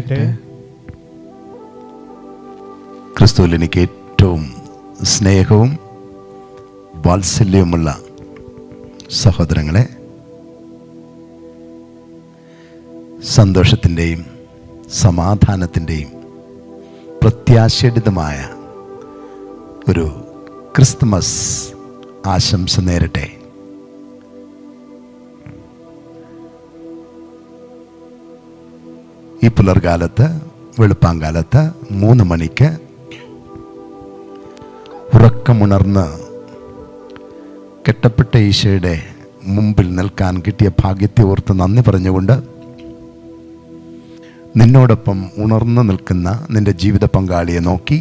സ്തുതിയായിരിക്കട്ടെ ക്രിസ്തുവിൽ എനിക്ക് ഏറ്റവും സ്നേഹവും വാത്സല്യവുമുള്ള സഹോദരങ്ങളെ സന്തോഷത്തിന്റെയും സമാധാനത്തിന്റെയും പ്രത്യാശടിതമായ ഒരു ക്രിസ്തുമസ് ആശംസ നേരട്ടെ. ഈ പുലർകാലത്ത് വെളുപ്പാങ്കാലത്ത് മൂന്ന് മണിക്ക് ഉറക്കമുണർന്ന് കെട്ടപ്പെട്ട ഈശോയുടെ മുമ്പിൽ നിൽക്കാൻ കിട്ടിയ ഭാഗ്യത്തെ ഓർത്ത് നന്ദി പറഞ്ഞുകൊണ്ട് നിന്നോടൊപ്പം ഉണർന്നു നിൽക്കുന്ന നിന്റെ ജീവിത പങ്കാളിയെ നോക്കി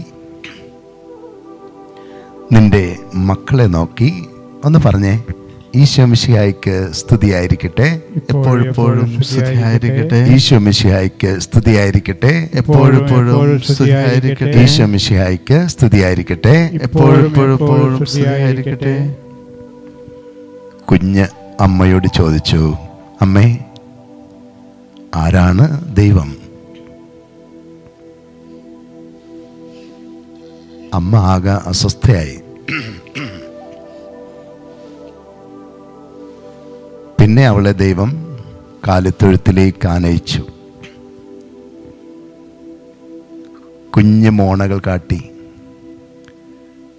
നിന്റെ മക്കളെ നോക്കി ഒന്ന് പറഞ്ഞേ. ഈശോ മിശിഹായിക്ക് സ്തുതിയായിരിക്കട്ടെ. എപ്പോഴും സ്തുതിയായിരിക്കട്ടെ. ഈശോ മിശിഹായിക്ക് സ്തുതിയായിരിക്കട്ടെ. എപ്പോഴെപ്പോഴും സ്തുതിയായിരിക്കട്ടെ. ഈശോ മിശിഹായിക്ക് സ്തുതിയായിരിക്കട്ടെ. എപ്പോഴെപ്പോഴെപ്പോഴും സ്തുതിയായിരിക്കട്ടെ. കുഞ്ഞ് അമ്മയോട് ചോദിച്ചു അമ്മേ ആരാണ് ദൈവം? അമ്മ ആകെ അസ്വസ്ഥയായി. പിന്നെ അവളെ ദൈവം കാലിത്തൊഴുത്തിലേക്ക് ആനയിച്ചു. കുഞ്ഞു മോണകൾ കാട്ടി.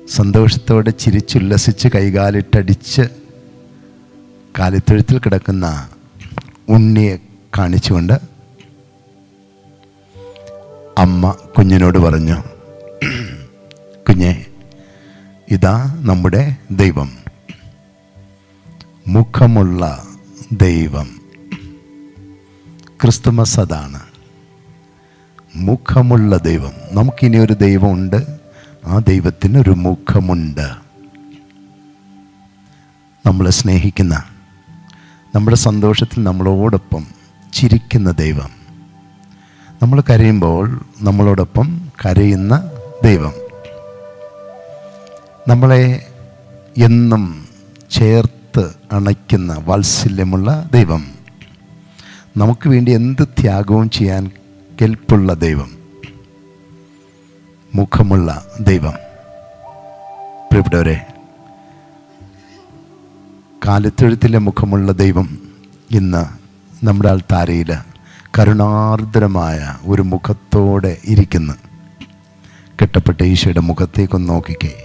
സന്തോഷത്തോടെ ചിരിച്ചുല്ലസിച്ച് കൈകാലിട്ടടിച്ച് കാലിത്തൊഴുത്തിൽ കിടക്കുന്ന ഉണ്ണിയെ കാണിച്ചുകൊണ്ട് അമ്മ കുഞ്ഞിനോട് പറഞ്ഞു കുഞ്ഞെ ഇതാ നമ്മുടെ ദൈവം. മുഖമുള്ള ദൈവം. ക്രിസ്തുമസ് അതാണ്. മുഖമുള്ള ദൈവം. നമുക്കിനി ഒരു ദൈവമുണ്ട്. ആ ദൈവത്തിന് ഒരു മുഖമുണ്ട്. നമ്മളെ സ്നേഹിക്കുന്ന നമ്മുടെ സന്തോഷത്തിൽ നമ്മളോടൊപ്പം ചിരിക്കുന്ന ദൈവം. നമ്മൾ കരയുമ്പോൾ നമ്മളോടൊപ്പം കരയുന്ന ദൈവം. നമ്മളെ എന്നും ചേർത്ത് അണയ്ക്കുന്ന വാത്സല്യമുള്ള ദൈവം. നമുക്ക് വേണ്ടി എന്ത് ത്യാഗവും ചെയ്യാൻ കെൽപ്പുള്ള ദൈവം. മുഖമുള്ള ദൈവം. പ്രിയപ്പെട്ടവരെ കാലത്തെഴുത്തിലെ മുഖമുള്ള ദൈവം ഇന്ന് നമ്മുടെ ആൾത്താരയിൽ കരുണാർദ്രമായ ഒരു മുഖത്തോടെ ഇരിക്കുന്നു. കെട്ടപ്പെട്ട ഈശോയുടെ മുഖത്തേക്കൊന്ന് നോക്കിക്കേ.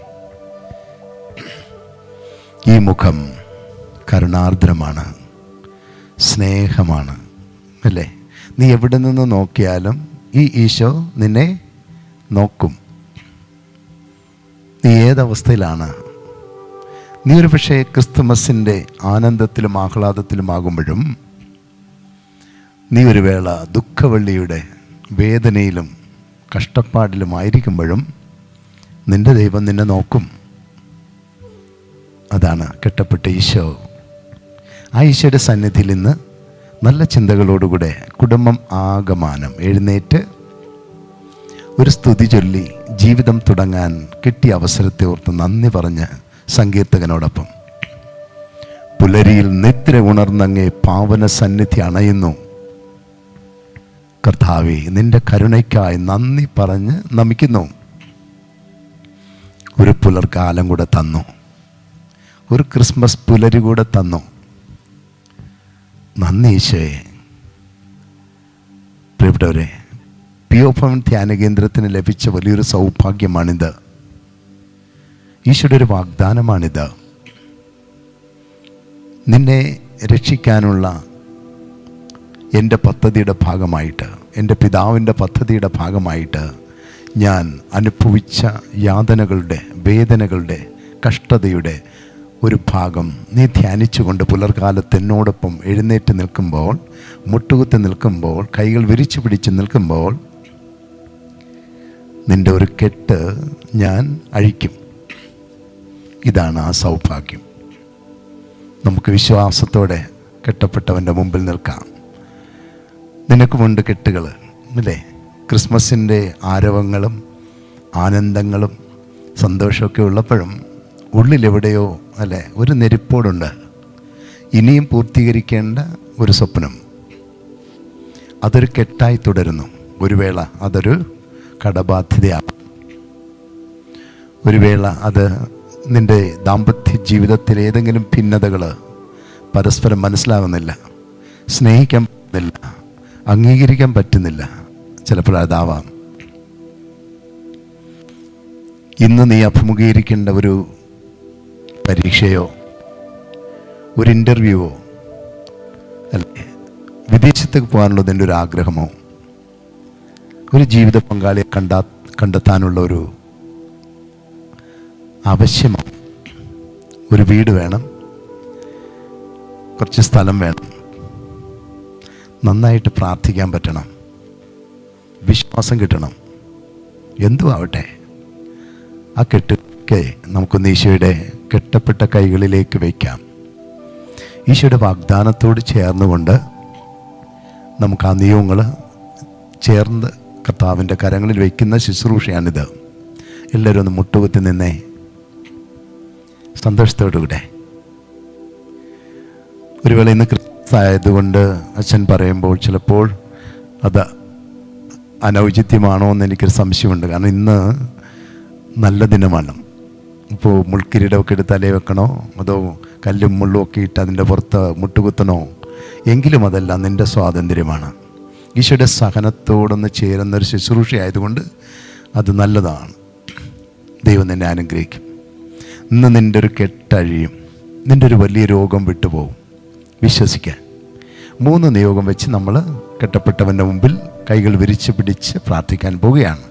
ഈ മുഖം കരുണാർദ്രമാണ് സ്നേഹമാണ് അല്ലേ? നീ എവിടെ നിന്ന് നോക്കിയാലും ഈ ഈശോ നിന്നെ നോക്കും. നീ ഏതവസ്ഥയിലാണ്? നീ ഒരു പക്ഷേ ക്രിസ്തുമസിന്റെ ആനന്ദത്തിലും ആഹ്ലാദത്തിലുമാകുമ്പോഴും നീ ഒരു വേള ദുഃഖവള്ളിയുടെ വേദനയിലും കഷ്ടപ്പാടിലുമായിരിക്കുമ്പോഴും നിന്റെ ദൈവം നിന്നെ നോക്കും. അതാണ് കെട്ടപ്പെട്ട ഈശോ. ആ ഈശോയുടെ സന്നിധിയിൽ നിന്ന് നല്ല ചിന്തകളോടുകൂടെ കുടുംബം ആകമാനം എഴുന്നേറ്റ് ഒരു സ്തുതി ചൊല്ലി ജീവിതം തുടങ്ങാൻ കിട്ടിയ അവസരത്തെ ഓർത്ത് നന്ദി പറഞ്ഞ് സങ്കീർത്തകനോടൊപ്പം. പുലരിയിൽ നിദ്ര ഉണർന്നങ്ങേ പാവന സന്നിധി അണയുന്നു. കർത്താവെ നിന്റെ കരുണയ്ക്കായി നന്ദി പറഞ്ഞ് നമിക്കുന്നു. ഒരു പുലർക്കാലം കൂടെ തന്നു. ഒരു ക്രിസ്മസ് പുലരി കൂടെ തന്നു. നന്ദി ഈശോയെ. പ്രിയപ്പെട്ടവരെ പി ഒ ഭവൻ ധ്യാന കേന്ദ്രത്തിന് ലഭിച്ച വലിയൊരു സൗഭാഗ്യമാണിത്. ഈശോയുടെ ഒരു വാഗ്ദാനമാണിത്. നിന്നെ രക്ഷിക്കാനുള്ള എന്റെ പദ്ധതിയുടെ ഭാഗമായിട്ട് എന്റെ പിതാവിന്റെ പദ്ധതിയുടെ ഭാഗമായിട്ട് ഞാൻ അനുഭവിച്ച യാതനകളുടെ വേദനകളുടെ കഷ്ടതയുടെ ഒരു ഭാഗം നീ ധ്യാനിച്ചുകൊണ്ട് പുലർകാലത്ത് എന്നോടൊപ്പം എഴുന്നേറ്റ് നിൽക്കുമ്പോൾ മുട്ടുകുത്തി നിൽക്കുമ്പോൾ കൈകൾ വിരിച്ചു പിടിച്ച് നിൽക്കുമ്പോൾ നിന്റെ ഒരു കെട്ട് ഞാൻ അഴിക്കും. ഇതാണ് ആ സൗഭാഗ്യം. നമുക്ക് വിശ്വാസത്തോടെ കെട്ടപ്പെട്ടവന്റെ മുമ്പിൽ നിൽക്കാം. നിനക്കുമുണ്ട് കെട്ടുകൾ അല്ലേ? ക്രിസ്മസിന്റെ ആരവങ്ങളും ആനന്ദങ്ങളും സന്തോഷമൊക്കെ ഉള്ളപ്പോഴും ഉള്ളിലെവിടെയോ അല്ലേ ഒരു നെരിപ്പോടുണ്ട്. ഇനിയും പൂർത്തീകരിക്കേണ്ട ഒരു സ്വപ്നം. അതൊരു കെട്ടായി തുടരുന്നു. ഒരു വേള അതൊരു കടബാധ്യതയാണ് ഒരു വേള അത് നിന്റെ ദാമ്പത്യ ജീവിതത്തിൽ ഏതെങ്കിലും ഭിന്നതകൾ പരസ്പരം മനസ്സിലാകുന്നില്ല സ്നേഹിക്കാൻ പറ്റുന്നില്ല. അംഗീകരിക്കാൻ പറ്റുന്നില്ല. ചിലപ്പോൾ അതാവാം. ഇന്ന് നീ അഭിമുഖീകരിക്കേണ്ട ഒരു പരീക്ഷയോ ഒരു ഇന്റർവ്യൂവോ അല്ലേ? വിദേശത്തേക്ക് പോകാനുള്ള എന്റെ ഒരു ആഗ്രഹമോ? ഒരു ജീവിത പങ്കാളിയെ കണ്ടാ കണ്ടെത്താനുള്ള ഒരു ആവശ്യമോ? ഒരു വീട് വേണം. കുറച്ച് സ്ഥലം വേണം. നന്നായിട്ട് പ്രാർത്ഥിക്കാൻ പറ്റണം. വിശ്വാസം കിട്ടണം. എന്തു ആവട്ടെ ആ കെട്ടൊക്കെ നമുക്കൊന്ന് ഈശോയുടെ കെട്ടപ്പെട്ട കൈകളിലേക്ക് വയ്ക്കാം. ഈശോയുടെ വാഗ്ദാനത്തോട് ചേർന്നുകൊണ്ട് നമുക്ക് ആ നിയമങ്ങൾ ചേർന്ന് കർത്താവിന്റെ കരങ്ങളിൽ വയ്ക്കുന്ന ശുശ്രൂഷയാണിത്. എല്ലാവരും ഒന്ന് മുട്ടുകുത്തി നിന്നേ. സന്തോഷത്തോടുകൂടെ. ഒരു വേള ഇന്ന് കൃത്യമായതുകൊണ്ട് അച്ഛൻ പറയുമ്പോൾ ചിലപ്പോൾ അത് അനൗചിത്യമാണോ എന്ന് എനിക്കൊരു സംശയമുണ്ട്. കാരണം ഇന്ന് നല്ല ദിനമാണ്. ഇപ്പോൾ മുൾക്കിരീടമൊക്കെ എടുത്ത് തലയിൽ വെക്കണോ? അതോ കല്ലും മുള്ളും ഒക്കെ ഇട്ട് അതിന്റെ പുറത്ത് മുട്ടുകുത്തണോ? എങ്കിലും അതെല്ലാം നിന്റെ സ്വാതന്ത്ര്യമാണ്. ഈശോയുടെ സഹനത്തോടൊന്ന് ചേരുന്ന ഒരു ശുശ്രൂഷ ആയതുകൊണ്ട് അത് നല്ലതാണ്. ദൈവം നിന്നെ അനുഗ്രഹിക്കും. ഇന്ന് നിന്റെ ഒരു കെട്ടഴിയും നിന്റെ ഒരു വലിയ രോഗം വിട്ടുപോകും വിശ്വസിക്കാൻ. മൂന്ന് നിയോഗം വെച്ച് നമ്മൾ കെട്ടപ്പെട്ടവന്റെ മുമ്പിൽ കൈകൾ വിരിച്ച് പിടിച്ച് പ്രാർത്ഥിക്കാൻ പോവുകയാണ്.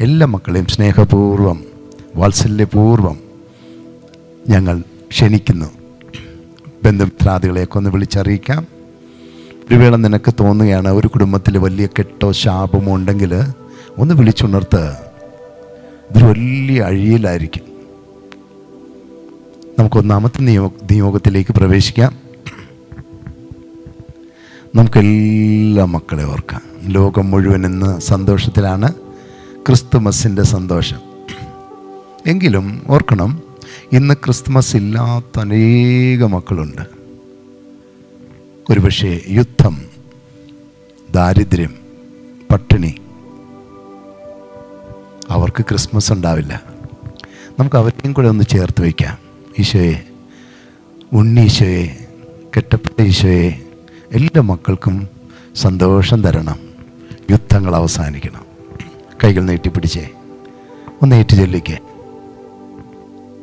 എല്ലാ മക്കളെയും സ്നേഹപൂർവം വാത്സല്യപൂർവം ഞങ്ങൾ ക്ഷണിക്കുന്നു. ബന്ധുമിത്രാദികളെയൊക്കെ ഒന്ന് വിളിച്ചറിയിക്കാം. ഒരു വേള നിനക്ക് തോന്നുകയാണ് ഒരു കുടുംബത്തിൽ വലിയ കെട്ടോ ശാപമോ ഉണ്ടെങ്കിൽ ഒന്ന് വിളിച്ചുണർത്ത്. ഇതൊരു വലിയ അഴിയിലായിരിക്കും. നമുക്ക് ഒന്നാമത്തെ നിയോ നിയോഗത്തിലേക്ക് പ്രവേശിക്കാം. നമുക്കെല്ലാ മക്കളെ ഓർക്കാം. ലോകം മുഴുവൻ ഇന്ന് സന്തോഷത്തിലാണ്. ക്രിസ്തുമസിന്റെ സന്തോഷം. എങ്കിലും ഓർക്കണം ഇന്ന് ക്രിസ്മസ് ഇല്ലാത്ത അനേക മക്കളുണ്ട്. ഒരുപക്ഷെ യുദ്ധം ദാരിദ്ര്യം പട്ടിണി അവർക്ക് ക്രിസ്മസ് ഉണ്ടാവില്ല. നമുക്ക് അവരെയും കൂടെ ഒന്ന് ചേർത്ത് വയ്ക്കാം. ഈശോയെ ഉണ്ണി ഈശോയെ കെട്ടപ്പെട്ട ഈശോയെ എല്ലാ മക്കൾക്കും സന്തോഷം തരണം. യുദ്ധങ്ങൾ അവസാനിക്കണം. കൈകൾ നീട്ടിപ്പിടിച്ചേ. ഒന്ന് ഏറ്റു ചൊല്ലിക്കേ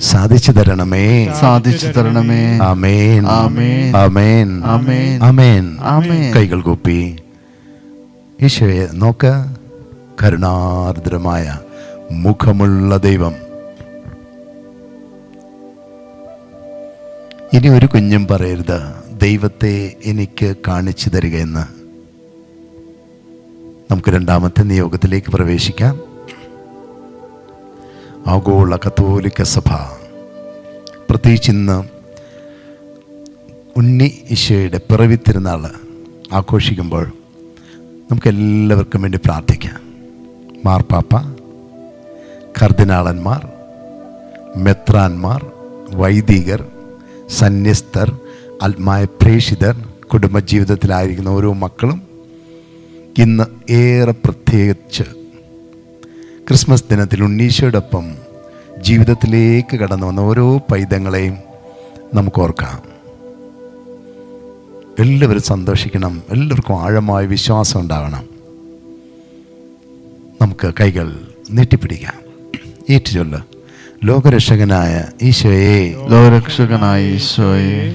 സാധിച്ചു തരണമേ. സാധിച്ചു തരണമേ. ആമേൻ. ആമേൻ. ആമേൻ. ആമേൻ. ആമേൻ. ആമേൻ. കൈകൾ കൂപ്പി. ഈശോയെ നോക്ക. കരുണാർദ്രമായ മുഖമുള്ള ദൈവം. ഇനി ഒരു കുഞ്ഞും പറയരുത്. ദൈവത്തെ എനിക്ക് കാണിച്ചു തരികയെന്ന്. നമുക്ക് രണ്ടാമത്തെ നിയോഗത്തിലേക്ക് പ്രവേശിക്കാം. ആഗോള കത്തോലിക്ക സഭ. പ്രത്യേകിച്ച് ഇന്ന് ഉണ്ണി ഈശോയുടെ പിറവി തിരുനാൾ ആഘോഷിക്കുമ്പോൾ നമുക്ക് എല്ലാവർക്കും വേണ്ടി പ്രാർത്ഥിക്കാം. മാർപ്പാപ്പ കർദിനാളന്മാർ മെത്രാന്മാർ വൈദികർ സന്യസ്തർ ആത്മായ പ്രേഷിതർ കുടുംബജീവിതത്തിലായിരിക്കുന്ന ഓരോ മക്കളും ഇന്ന് ഏറെ പ്രത്യേകിച്ച് ക്രിസ്മസ് ദിനത്തിൽ ഉണ്ണീശോടൊപ്പം ജീവിതത്തിലേക്ക് കടന്നു വന്ന ഓരോ പൈതങ്ങളെയും നമുക്ക് ഓർക്കാം. എല്ലാവരും സന്തോഷിക്കണം. എല്ലാവർക്കും ആഴമായ വിശ്വാസം ഉണ്ടാകണം നമുക്ക് കൈകൾ നീട്ടിപ്പിടിക്കാം. ഏറ്റുചൊല്ല്. ലോകരക്ഷകനായ ഈശോയെ. ലോകരക്ഷകനായ ഈശോയെ.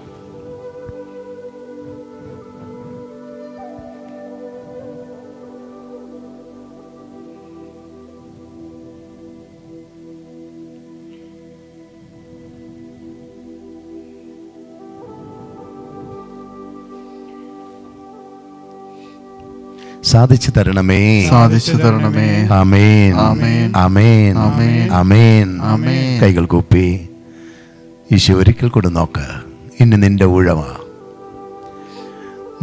സാധിച്ചു തരണമേ. സാധിച്ചു തരണമേ. അമേൻ അമേൻ അമേൻ. കൈകൾ കൂപ്പി. ഈശോ ഒരിക്കൽ കൂടെ നോക്ക്. ഇനി നിന്റെ ഉഴവ.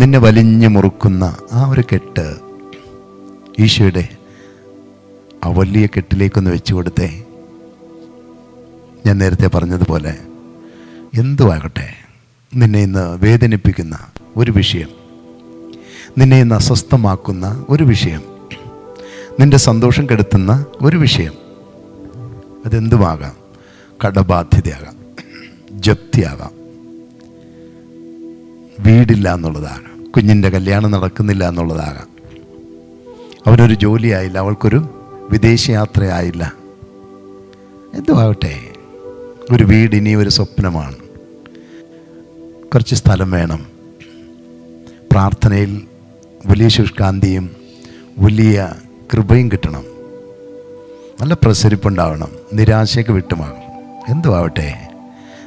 നിന്നെ വലിഞ്ഞു മുറുക്കുന്ന ആ ഒരു കെട്ട് ഈശോയുടെ ആ വലിയ കെട്ടിലേക്കൊന്ന് വെച്ചു കൊടുത്തേ. ഞാൻ നേരത്തെ പറഞ്ഞതുപോലെ എന്തുവാകട്ടെ? നിന്നെ ഇന്ന് വേദനിപ്പിക്കുന്ന ഒരു വിഷയം. നിന്നെ ഇന്ന് അസ്വസ്ഥമാക്കുന്ന ഒരു വിഷയം. നിന്റെ സന്തോഷം കെടുത്തുന്ന ഒരു വിഷയം. അതെന്തുമാകാം കടബാധ്യതയാകാം. ജപ്തിയാകാം. വീടില്ല എന്നുള്ളതാകാം കുഞ്ഞിന്റെ കല്യാണം നടക്കുന്നില്ല എന്നുള്ളതാകാം അവനൊരു ജോലിയായില്ല അവൾക്കൊരു വിദേശയാത്രയായില്ല. എന്തുമാകട്ടെ ഒരു വീട് ഇനി ഒരു സ്വപ്നമാണ്. കുറച്ച് സ്ഥലം വേണം. പ്രാർത്ഥനയിൽ വലിയ ശുഷ്കാന്തിയും വലിയ കൃപയും കിട്ടണം. നല്ല പ്രസരിപ്പുണ്ടാവണം. നിരാശയൊക്കെ വിട്ടുമാകും. എന്തുവാവട്ടെ?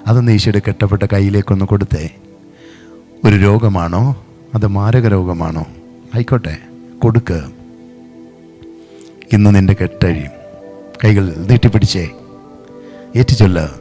അതൊന്ന് ഈശോയുടെ കെട്ടപ്പെട്ട കയ്യിലേക്കൊന്ന് കൊടുത്തേ. ഒരു രോഗമാണോ? അത് മാരക രോഗമാണോ? ആയിക്കോട്ടെ കൊടുക്ക്. ഇന്ന് നിന്റെ കെട്ടഴിയും. കൈകൾ നീട്ടിപ്പിടിച്ചേ. ഏറ്റുചൊല്ല.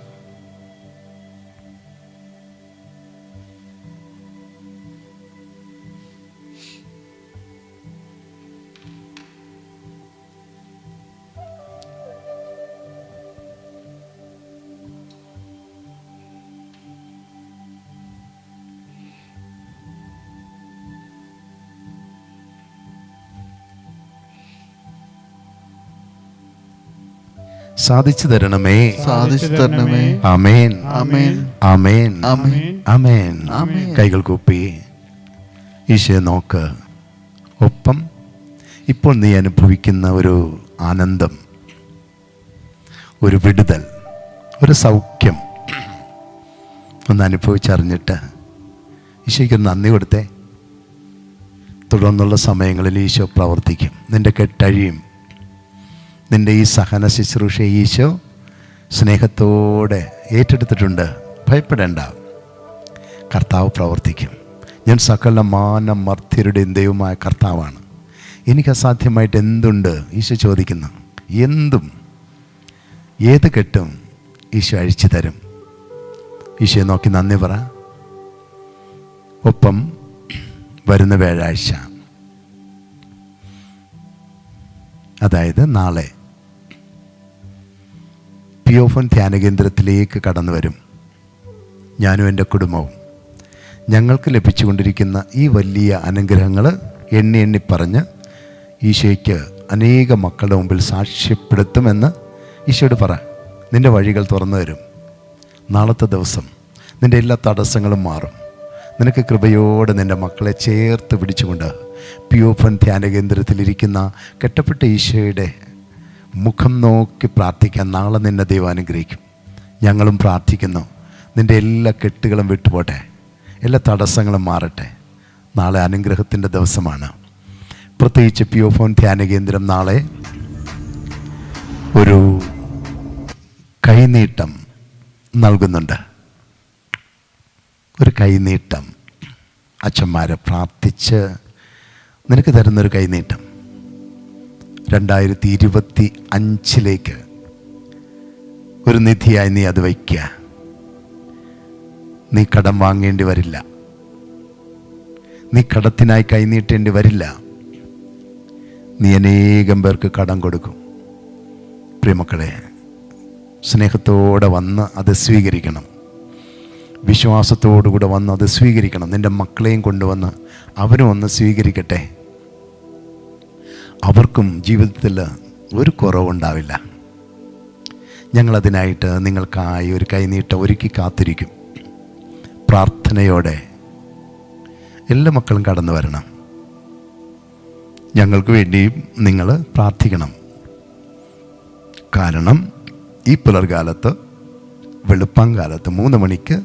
സാധിച്ചു തരണമേ. സാധിച്ചു തരണമേ. അമേൻ അമേൻ അമേൻ അമേൻ അമേൻ ആമേൻ. കൈകൾ കൂപ്പി. ഈശോ നോക്ക്. ഒപ്പം ഇപ്പോൾ നീ അനുഭവിക്കുന്ന ഒരു ആനന്ദം ഒരു വിടുതൽ ഒരു സൗഖ്യം. ഒന്ന് അനുഭവിച്ചറിഞ്ഞിട്ട് ഈശോയ്ക്ക് നന്ദി കൊടുത്തേ. തുടർന്നുള്ള സമയങ്ങളിൽ ഈശോ പ്രവർത്തിക്കും. നിന്റെ കെട്ടഴിയും. നിന്റെ ഈ സഹന ശുശ്രൂഷ ഈശോ സ്നേഹത്തോടെ ഏറ്റെടുത്തിട്ടുണ്ട്. ഭയപ്പെടേണ്ട. കർത്താവ് പ്രവർത്തിക്കും. ഞാൻ സകല മാന മർത്യരുടെയും ദൈവമായ കർത്താവാണ്. എനിക്ക് അസാധ്യമായിട്ട് എന്തുണ്ട്? ഈശോ ചോദിക്കുന്നു. എന്തും. ഏത് കെട്ടും ഈശോ അഴിച്ചു തരും. ഈശോയെ നോക്കി നന്ദി പറ. ഒപ്പം വരുന്ന വ്യാഴാഴ്ച. അതായത് നാളെ. പിയോഫോൻ ധ്യാന കേന്ദ്രത്തിലേക്ക് കടന്നു വരും. ഞാനും എന്റെ കുടുംബവും. ഞങ്ങൾക്ക് ലഭിച്ചുകൊണ്ടിരിക്കുന്ന ഈ വലിയ അനുഗ്രഹങ്ങൾ എണ്ണി എണ്ണി പറഞ്ഞ് ഈശോയ്ക്ക് അനേക മക്കളുടെ മുമ്പിൽ സാക്ഷ്യപ്പെടുത്തുമെന്ന് ഈശോയോട് പറ. നിന്റെ വഴികൾ തുറന്നു തരും. നാളത്തെ ദിവസം നിന്റെ എല്ലാ തടസ്സങ്ങളും മാറും. നിനക്ക് കൃപയോടെ നിന്റെ മക്കളെ ചേർത്ത് പിടിച്ചുകൊണ്ട് പിയോഫൻ ധ്യാന കേന്ദ്രത്തിലിരിക്കുന്ന കെട്ടപ്പെട്ട ഈശോയുടെ മുഖം നോക്കി പ്രാർത്ഥിക്കാൻ നാളെ നിന്നെ ദൈവം അനുഗ്രഹിക്കും. ഞങ്ങളും പ്രാർത്ഥിക്കുന്നു. നിന്റെ എല്ലാ കെട്ടുകളും വിട്ടുപോട്ടെ. എല്ലാ തടസ്സങ്ങളും മാറട്ടെ. നാളെ അനുഗ്രഹത്തിന്റെ ദിവസമാണ്. പ്രത്യേകിച്ച് പി ഒ ഫോൺ ധ്യാന കേന്ദ്രം നാളെ ഒരു കൈനീട്ടം നൽകുന്നുണ്ട്. ഒരു കൈനീട്ടം. അച്ഛന്മാരെ പ്രാർത്ഥിച്ച് നിനക്ക് തരുന്നൊരു കൈനീട്ടം. രണ്ടായിരത്തി ഇരുപത്തി അഞ്ചിലേക്ക് ഒരു നിധിയായി നീ അത് വയ്ക്കുക നീ കടം വാങ്ങേണ്ടി വരില്ല. നീ കടത്തിനായി കൈനീട്ടേണ്ടി വരില്ല. നീ അനേകം പേർക്ക് കടം കൊടുക്കും. പ്രിയമക്കളെ സ്നേഹത്തോടെ വന്ന് അത് സ്വീകരിക്കണം. വിശ്വാസത്തോടുകൂടെ വന്ന് അത് സ്വീകരിക്കണം. നിന്റെ മക്കളെയും കൊണ്ടുവന്ന് അവരും ഒന്ന് സ്വീകരിക്കട്ടെ. അവർക്കും ജീവിതത്തിൽ ഒരു കുറവുണ്ടാവില്ല. ഞങ്ങളതിനായിട്ട് നിങ്ങൾക്കായി ഒരു കൈനീട്ട ഒരുക്കി കാത്തിരിക്കും. പ്രാർത്ഥനയോടെ എല്ലാ മക്കളും കടന്നു വരണം. ഞങ്ങൾക്ക് വേണ്ടിയും നിങ്ങൾ പ്രാർത്ഥിക്കണം. കാരണം ഈ പുലർകാലത്ത് വെളുപ്പാങ്കാലത്ത് മൂന്ന് മണിക്ക്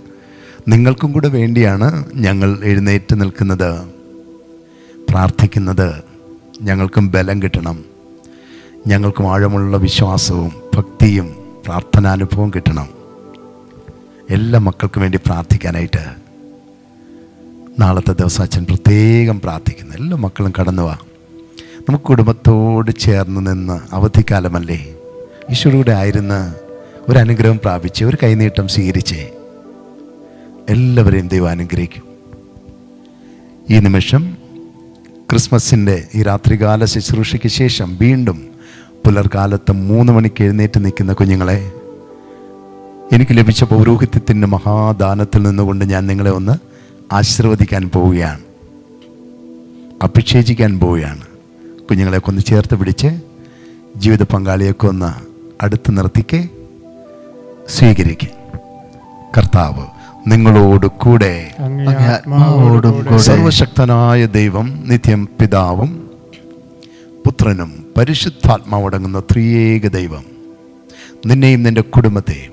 നിങ്ങൾക്കും കൂടെ വേണ്ടിയാണ് ഞങ്ങൾ എഴുന്നേറ്റ് നിൽക്കുന്നത്. പ്രാർത്ഥിക്കുന്നത് ഞങ്ങൾക്കും ബലം കിട്ടണം. ഞങ്ങൾക്കും ആഴമുള്ള വിശ്വാസവും ഭക്തിയും പ്രാർത്ഥനാനുഭവവും കിട്ടണം. എല്ലാ മക്കൾക്കും വേണ്ടി പ്രാർത്ഥിക്കാനായിട്ട് നാളത്തെ ദിവസം അച്ഛൻ പ്രത്യേകം പ്രാർത്ഥിക്കുന്നു. എല്ലാ മക്കളും കടന്നു വാ. നമുക്ക് കുടുംബത്തോട് ചേർന്ന് നിന്ന് അവധിക്കാലമല്ലേ? ഈശ്വരൂടെ ആയിരുന്ന് ഒരു അനുഗ്രഹം പ്രാപിച്ച് ഒരു കൈനീട്ടം സ്വീകരിച്ചേ എല്ലാവരെയും ദൈവം അനുഗ്രഹിക്കും. ഈ നിമിഷം ക്രിസ്മസിന്റെ ഈ രാത്രികാല ശുശ്രൂഷയ്ക്ക് ശേഷം വീണ്ടും പുലർകാലത്ത് മൂന്ന് മണിക്ക് എഴുന്നേറ്റ് നിൽക്കുന്ന കുഞ്ഞുങ്ങളെ എനിക്ക് ലഭിച്ച പൗരോഹിത്യത്തിന്റെ മഹാദാനത്തിൽ നിന്നുകൊണ്ട് ഞാൻ നിങ്ങളെ ഒന്ന് ആശീർവദിക്കാൻ പോവുകയാണ്. അഭിഷേചിക്കാൻ പോവുകയാണ്. കുഞ്ഞുങ്ങളെയൊക്കെ ഒന്ന് ചേർത്ത് പിടിച്ച് ജീവിത പങ്കാളിയൊക്കെ ഒന്ന് അടുത്ത് നിർത്തിക്കേ സ്വീകരിക്കേ. കർത്താവ് നിങ്ങളോട് കൂടെ. ആത്മാവോടും കൂടെ. സർവശക്തനായ ദൈവം നിത്യം പിതാവും പുത്രനും പരിശുദ്ധാത്മാവടങ്ങുന്ന ത്രിയേക ദൈവം. നിന്നെയും നിന്റെ കുടുംബത്തെയും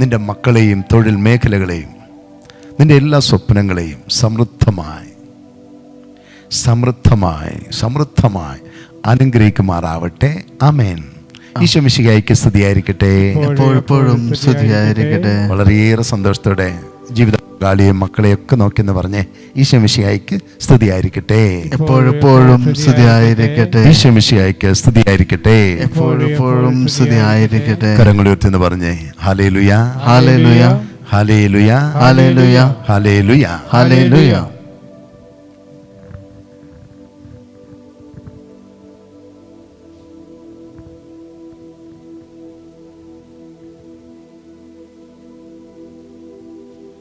നിന്റെ മക്കളെയും തൊഴിൽ മേഖലകളെയും നിന്റെ എല്ലാ സ്വപ്നങ്ങളെയും സമൃദ്ധമായി സമൃദ്ധമായി സമൃദ്ധമായി അനുഗ്രഹിക്കുമാറാവട്ടെ. അമേൻ ഈശോമിശികായിക്ക് സ്തുതിയായിരിക്കട്ടെ. എപ്പോഴെപ്പോഴും സ്തുതിയായിരിക്കട്ടെ. വളരെയേറെ സന്തോഷത്തോടെ ജീവിത പങ്കാളിയും മക്കളെയൊക്കെ നോക്കിയെന്ന് പറഞ്ഞ് ഈശോമിശിയായിക്ക് സ്തുതിയായിരിക്കട്ടെ. എപ്പോഴെപ്പോഴും സ്തുതിയായിരിക്കട്ടെ. ഈശോമിശിയായിക്ക് സ്തുതിയായിരിക്കട്ടെ. എപ്പോഴെപ്പോഴും സ്തുതിയായിരിക്കട്ടെ. കരങ്ങളുയർത്തിന്ന് പറഞ്ഞേ ഹാലേ ലുയ ഹാലേലുയാ. ഹാലേ ലുയ ഹാലേലുയാ. ഹാലേ ലുയ ഹാലേലുയ.